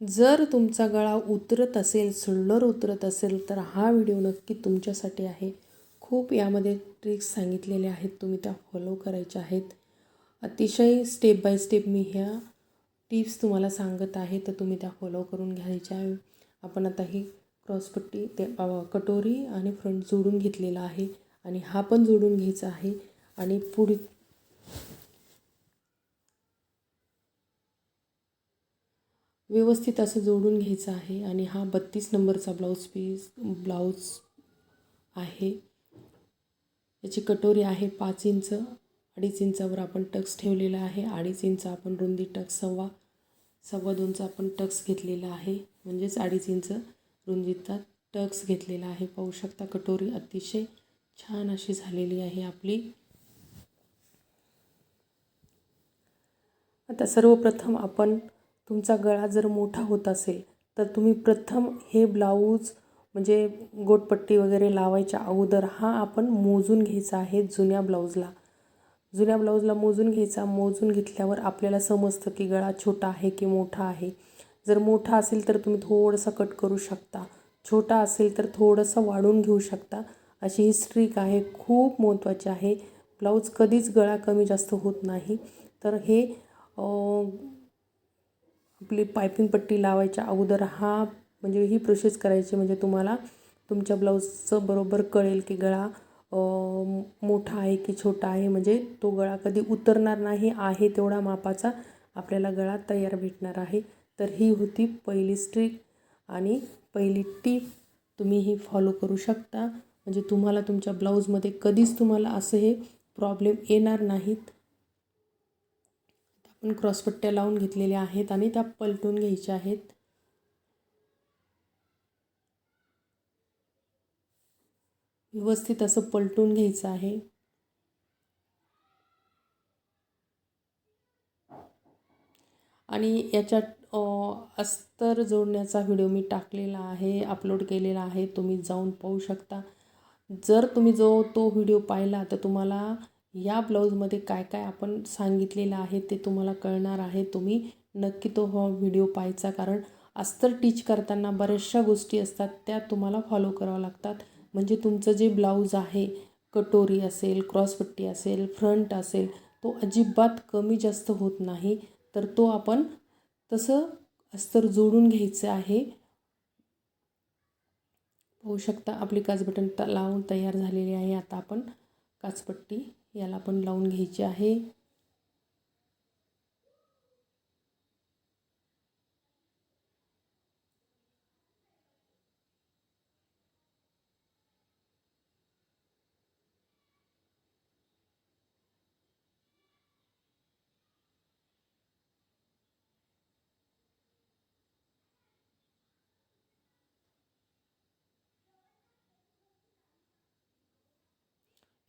जर तुमचा गळा उतरत असेल सुल्लर उतरत असेल तर हा व्हिडिओ नक्की तुमच्यासाठी आहे. खूप यामध्ये ट्रिक्स सांगितलेल्या आहेत तुम्ही त्या फॉलो करायच्या आहेत. अतिशय स्टेप बाय स्टेप मी ह्या टिप्स तुम्हाला सांगत आहे तर तुम्ही त्या फॉलो करून घ्यायच्या. आहे आपण आता ही क्रॉसपट्टी ते कटोरी आणि फ्रंट जोडून घेतलेला आहे आणि हा पण जोडून घ्यायचा आहे. आणि पुढे व्यवस्थित असं जोडून घ्यायचं आहे आणि हा बत्तीस नंबरचा ब्लाऊज पीस ब्लाऊज आहे. याची कटोरी आहे पाच इंच अडीच इंचावर आपण टक्स ठेवलेला आहे. अडीच इंच आपण रुंदी टक्स सव्वा सव्वा दोनचा आपण टक्स घेतलेला आहे. म्हणजेच अडीच इंच रुंदीचा टक्स घेतलेला आहे. पाहू शकता कटोरी अतिशय छान अशी झालेली आहे आपली. आता सर्वप्रथम आपण तुमचा गळा जर मोठा होत असेल तर तुम्ही प्रथम हे ब्लाऊज म्हणजे गोटपट्टी वगैरे लावायच्या अगोदर हा आपण मोजून घ्यायचा आहे जुन्या ब्लाऊजला. जुन्या ब्लाऊजला मोजून घ्यायचा मोजून घेतल्यावर आपल्याला समजतं की गळा छोटा आहे की मोठा आहे. जर मोठा असेल तर तुम्ही थोडंसं कट करू शकता. छोटा असेल तर थोडंसं वाढून घेऊ शकता. अशी ही स्ट्रीक आहे खूप महत्त्वाची आहे. ब्लाऊज कधीच गळा कमी जास्त होत नाही. तर हे आपली पायपिंग पट्टी लावायच्या अगोदर हा म्हणजे ही प्रोसेस करायची म्हणजे तुम्हाला तुमच्या ब्लाऊजचं बरोबर कळेल की गळा मोठा आहे की छोटा आहे. म्हणजे तो गळा कधी उतरणार नाही आहे तेवढा मापाचा आपल्याला गळा तयार भेटणार आहे. तर ही होती पहिली स्ट्रिक आणि पहिली टीप तुम्ही ही फॉलो करू शकता. म्हणजे तुम्हाला तुमच्या ब्लाऊजमध्ये कधीच तुम्हाला असं हे प्रॉब्लेम येणार नाहीत. आपण क्रॉसपट्ट्या लावून घेतलेल्या आहेत आणि त्या पलटून घ्यायच्या आहेत. व्यवस्थित असं पलटून घ्यायचं आहे. आणि याच्यात अस्तर जोडण्याचा व्हिडिओ मी टाकलेला आहे अपलोड केलेला आहे. तुम्ही जाऊन पाहू शकता. जर तुम्ही जो तो व्हिडिओ पाहिला तर तुम्हाला या ब्लाऊजमध्ये काय काय आपण सांगितलेलं आहे ते तुम्हाला कळणार आहे. तुम्ही नक्की तो हा व्हिडिओ पाहायचा कारण अस्तर टीच करताना बऱ्याचशा गोष्टी असतात त्या तुम्हाला फॉलो करावं लागतात. म्हणजे तुमचं जे ब्लाऊज आहे कटोरी असेल क्रॉसपट्टी असेल फ्रंट असेल तो अजिबात कमी जास्त होत नाही. तर तो आपण तसं अस्तर जोडून घ्यायचं आहे. पाहू शकता आपली काचबटन त लावून तयार झालेली आहे. आता आपण काचपट्टी याला पण लावून घ्यायची आहे.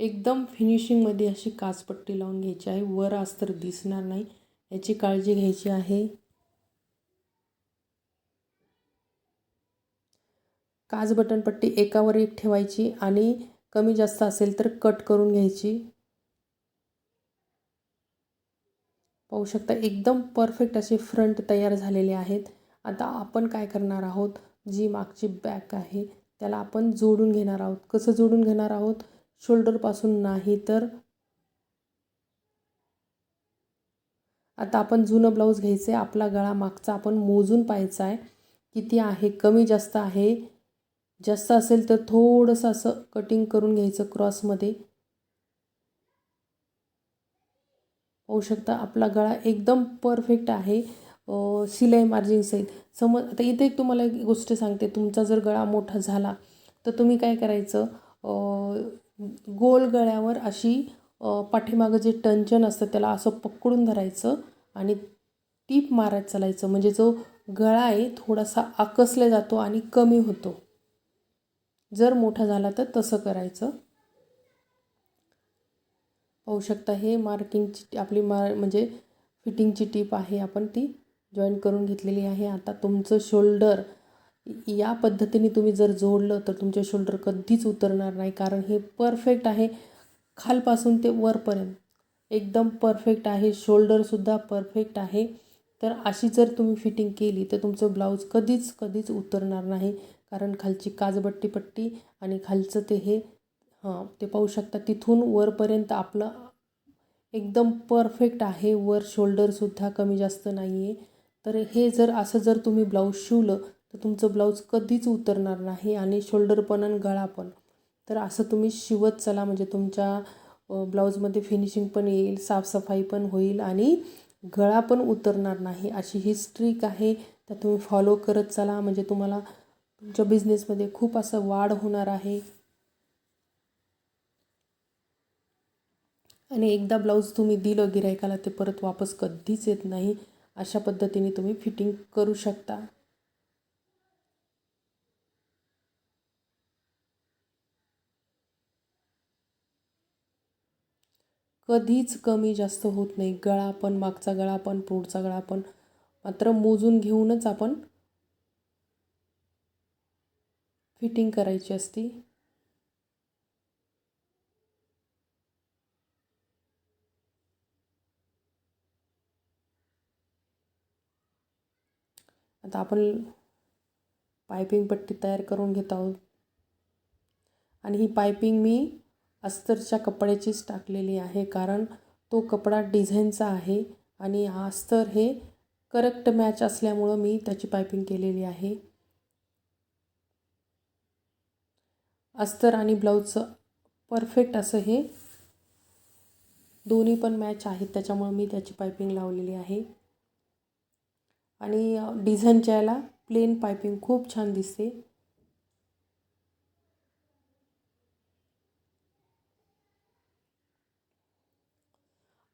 एकदम फिनिशिंगमध्ये अशी काचपट्टी लावून घ्यायची आहे. वर अस्तर दिसणार नाही. याची काळजी घ्यायची आहे. काच बटनपट्टी एकावर एक ठेवायची आणि कमी जास्त असेल तर कट करून घ्यायची. पाहू शकता एकदम परफेक्ट असे फ्रंट तयार झालेले आहेत. आता आपण काय करणार आहोत? जी मागची बॅक आहे त्याला आपण जोडून घेणार आहोत. कसं जोडून घेणार आहोत? शोल्डरपासून नाही तर आता आपण जुनं ब्लाऊज घ्यायचं आहे आपला गळा मागचा आपण मोजून पाहायचा आहे किती आहे कमी जास्त आहे? जास्त असेल तर थोडंसं असं कटिंग करून घ्यायचं क्रॉसमध्ये पाहू शकता आपला गळा एकदम परफेक्ट आहे. शिलाई मार्जिन सहित. समज आता इथे एक तुम्हाला एक गोष्ट सांगते. तुमचा जर गळा मोठा झाला तर तुम्ही काय करायचं? गोल गळ्यावर अशी पाठीमागं जे टंचन असतं त्याला असं पकडून धरायचं आणि टीप मारत चालायचं. म्हणजे जो गळा आहे थोडासा आकसला जातो आणि कमी होतो. जर मोठा झाला तर तसं करायचं. पाहू शकता हे मार्किंगची आपली मार म्हणजे फिटिंगची टीप आहे. आपण ती जॉईन करून घेतलेली आहे. आता तुमचं शोल्डर या पद्धतीने तुम्ही जर जोडलं तर तुमचे शोल्डर कधीच उतरणार नाही कारण हे परफेक्ट आहे खालपासून ते वरपर्यंत. एकदम परफेक्ट आहे शोल्डरसुद्धा परफेक्ट आहे. तर अशी जर तुम्ही फिटिंग केली तर तुमचं ब्लाऊज कधीच कधीच उतरणार नाही कारण खालची काजबट्टी पट्टी आणि खालचं ते हे हां ते पाहू शकता तिथून वरपर्यंत आपलं एकदम परफेक्ट आहे. वर शोल्डरसुद्धा कमी जास्त नाही आहे तर हे जर असं जर तुम्ही ब्लाऊज शिवलं तर तुमचं ब्लाऊज कधीच उतरणार नाही आणि शोल्डर पण आणि गळा पण. तर असं तुम्ही शिवत चला म्हणजे तुमच्या ब्लाऊजमध्ये फिनिशिंग पण येईल साफसफाई पण होईल आणि गळा पण उतरणार नाही. अशी ही स्ट्रीक आहे तर तुम्ही फॉलो करत चला. म्हणजे तुम्हाला तुमच्या बिझनेसमध्ये खूप असं वाढ होणार आहे. आणि एकदा ब्लाऊज तुम्ही दिलं गिरायकाला ते परत वापस कधीच येत नाही. अशा पद्धतीने तुम्ही फिटिंग करू शकता. कधीच कमी जास्त होत नाही. गळा पण मागचा गळा पण पुढचा गळा पण. मात्र मोजून घेऊनच आपण फिटिंग करायची असती. आता आपण पायपिंग पट्टी तयार करून घेत आहोत. आणि ही पायपिंग मी अस्तरच्या कपड्याचीच टाकलेली आहे कारण तो कपडा डिझाईनचा आहे आणि अस्तर हे करेक्ट मॅच असल्यामुळं मी त्याची पायपिंग केलेली आहे. अस्तर आणि ब्लाऊजचं परफेक्ट असं हे दोन्ही पण मॅच आहेत त्याच्यामुळं मी त्याची पायपिंग लावलेली आहे. आणि डिझाईनच्या याला प्लेन पायपिंग खूप छान दिसते.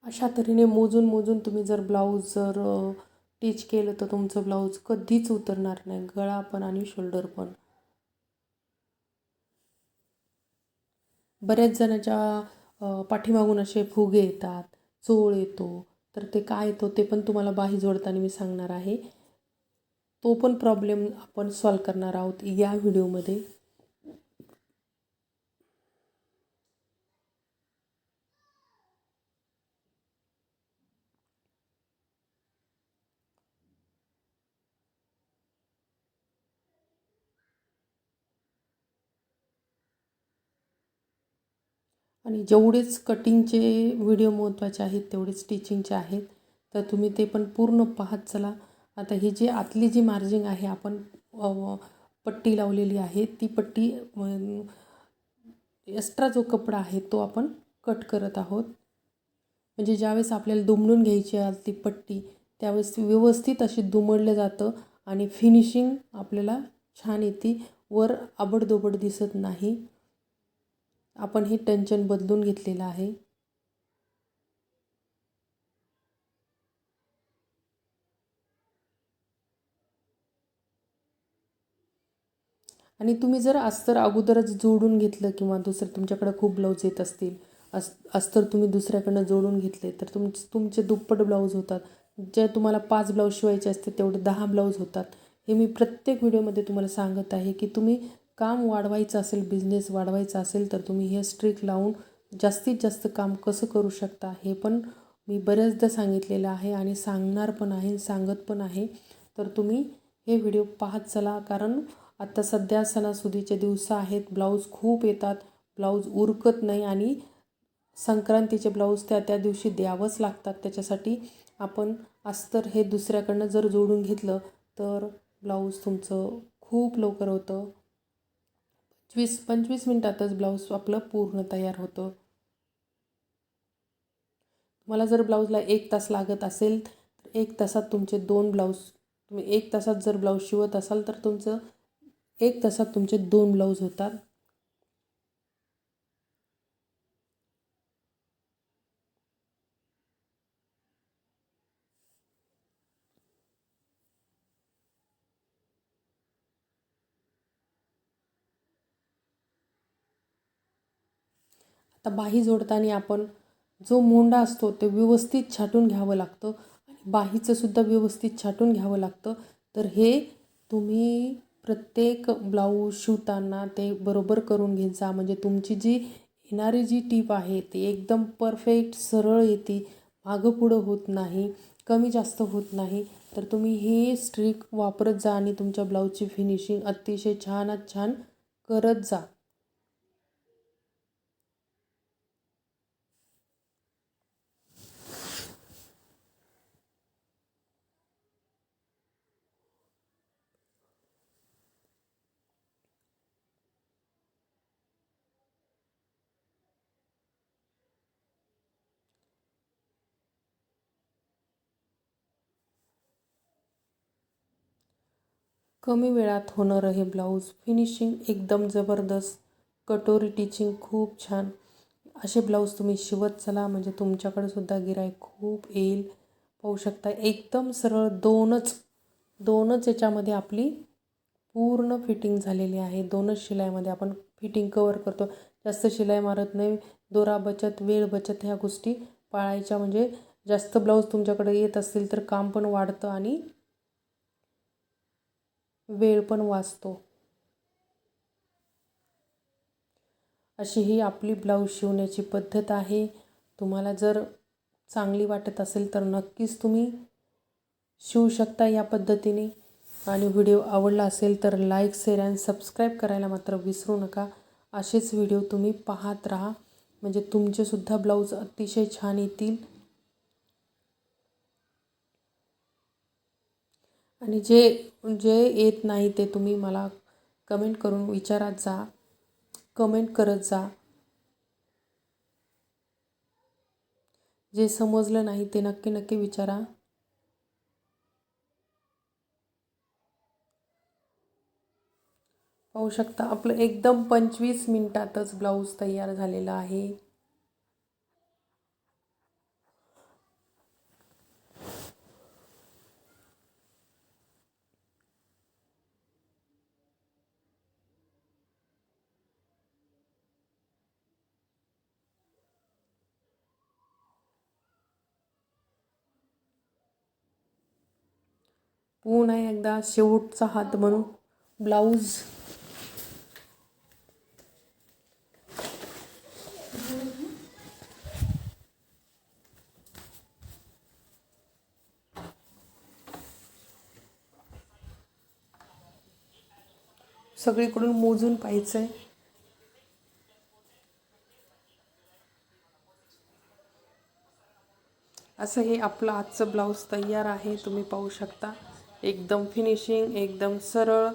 अशा तऱ्हेने मोजून मोजून तुम्ही जर ब्लाऊज जर टीच केलं तर तुमचं ब्लाऊज कधीच उतरणार नाही. गळा पण आणि शोल्डर पण. बऱ्याच जणाच्या पाठीमागून असे फुगे येतात चोळ येतो. तर ते काय येतो ते पण तुम्हाला बाही जोडताना मी सांगणार आहे. तो पण प्रॉब्लेम आपण सॉल्व करणार आहोत या व्हिडिओमध्ये आणि जेवढेच कटिंगचे व्हिडिओ महत्त्वाचे आहेत तेवढेच स्टिचिंगचे आहेत तर तुम्ही ते पण पूर्ण पाहत चला. आता ही जी आतली जी मार्जिंग आहे आपण पट्टी लावलेली आहे ती पट्टी एक्स्ट्रा जो कपडा आहे तो आपण कट करत आहोत. म्हणजे ज्यावेळेस आपल्याला दुमडून घ्यायची आतली ती पट्टी त्यावेळेस व्यवस्थित अशी दुमडलं जातं आणि फिनिशिंग आपल्याला छान येते. वर आबडदोबड दिसत नाही. आपण हे टेन्शन बदलून घेतलेलं आहे. आणि तुम्ही जर अस्तर अगोदरच जोडून घेतलं किंवा दुसरं तुमच्याकडे खूप ब्लाऊज येत असतील अस अस्तर तुम्ही दुसऱ्याकडनं जोडून घेतले तर तुम तुमचे दुप्पट ब्लाऊज होतात. जे तुम्हाला पाच ब्लाऊज शिवायचे असते तेवढे दहा ब्लाऊज होतात. हे मी प्रत्येक व्हिडिओमध्ये तुम्हाला सांगत आहे की तुम्ही काम वाढवायचं असेल बिझनेस वाढवायचा असेल तर तुम्ही हे स्ट्रिक लावून जास्तीत जास्त काम कसं करू शकता हे पण मी बऱ्याचदा सांगितलेलं आहे आणि सांगणार पण आहे सांगत पण आहे. तर तुम्ही हे व्हिडिओ पाहत चला कारण आत्ता सध्या सणासुदीचे दिवस आहेत ब्लाऊज खूप येतात ब्लाऊज उरकत नाही आणि संक्रांतीचे ब्लाऊज त्या त्या दिवशी द्यावंच लागतात. त्याच्यासाठी आपण अस्तर हे दुसऱ्याकडनं जर जोडून घेतलं तर ब्लाऊज तुमचं खूप लवकर होतं. वीस पंचवीस मिनटातच ब्लाऊज आपलं पूर्ण तयार होतं. तुम्हाला जर ब्लाऊजला एक तास लागत असेल तर एक तासात तुमचे दोन ब्लाऊज तुम्ही एक तासात जर ब्लाऊज शिवत असाल तर तुमचं एक तासात तुमचे दोन ब्लाऊज होतात. आता बाही जोडताना आपण जो मोंडा असतो ते व्यवस्थित छाटून घ्यावं लागतं आणि बाहीचंसुद्धा व्यवस्थित छाटून घ्यावं लागतं. तर हे तुम्ही प्रत्येक ब्लाऊज शिवताना ते बरोबर करून घेत जा म्हणजे तुमची जी येणारी जी टीप आहे ती एकदम परफेक्ट सरळ येते. मागं पुढं होत नाही कमी जास्त होत नाही. तर तुम्ही हे स्ट्रिक वापरत जा आणि तुमच्या ब्लाऊजची फिनिशिंग अतिशय छानात छान करत जा. कमी वेळात होणारं हे ब्लाऊज. फिनिशिंग एकदम जबरदस्त. कटोरी टिचिंग खूप छान. असे ब्लाऊज तुम्ही शिवत चला म्हणजे तुमच्याकडे सुद्धा गिराईक खूप येईल. पाहू शकता एकदम सरळ दोनच दोनच याच्यामध्ये आपली पूर्ण फिटिंग झालेली आहे. दोनच शिलाईमध्ये आपण फिटिंग कवर करतो. जास्त शिलाई मारत नाही. दोरा बचत वेळ बचत ह्या गोष्टी पाळायच्या. म्हणजे जास्त ब्लाऊज तुमच्याकडे येत असतील तर काम पण वाढतं आणि वेळ पण वाचतो. अशी ही आपली ब्लाऊज शिवण्याची पद्धत आहे. तुम्हाला जर चांगली वाटत असेल तर नक्कीच तुम्ही शिवू शकता या पद्धतीने. आणि व्हिडिओ आवडला असेल तर लाईक शेअर अँड सबस्क्राईब करायला मात्र विसरू नका. असेच व्हिडिओ तुम्ही पाहत राहा. म्हणजे तुमचेसुद्धा ब्लाऊज अतिशय छान येतील. आणि जे जे येत नाही ते तुम्ही मला कमेंट करून विचारत जा. कमेंट करत जा. जे समजलं नाही ते नक्की नक्की विचारा. पाहू शकता आपलं एकदम पंचवीस मिनटातच ब्लाऊज तयार झालेला आहे. पुन्हा एकदा शेवटचा हात म्हणून. ब्लाऊज. सगळीकडून मोजून पाहायचं आहे असं हे आपलं आजचं ब्लाऊज तयार आहे तुम्ही पाहू शकता. एकदम फिनिशिंग एकदम सरळ.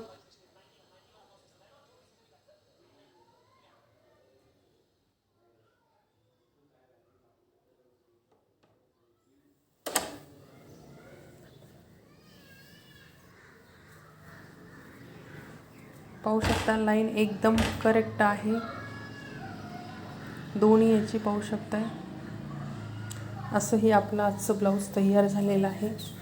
पाहू शकता लाईन एकदम करेक्ट आहे. दोन्ही याची पाहू शकताय. असंही आपलं आजचं ब्लाऊज तयार झालेलं आहे.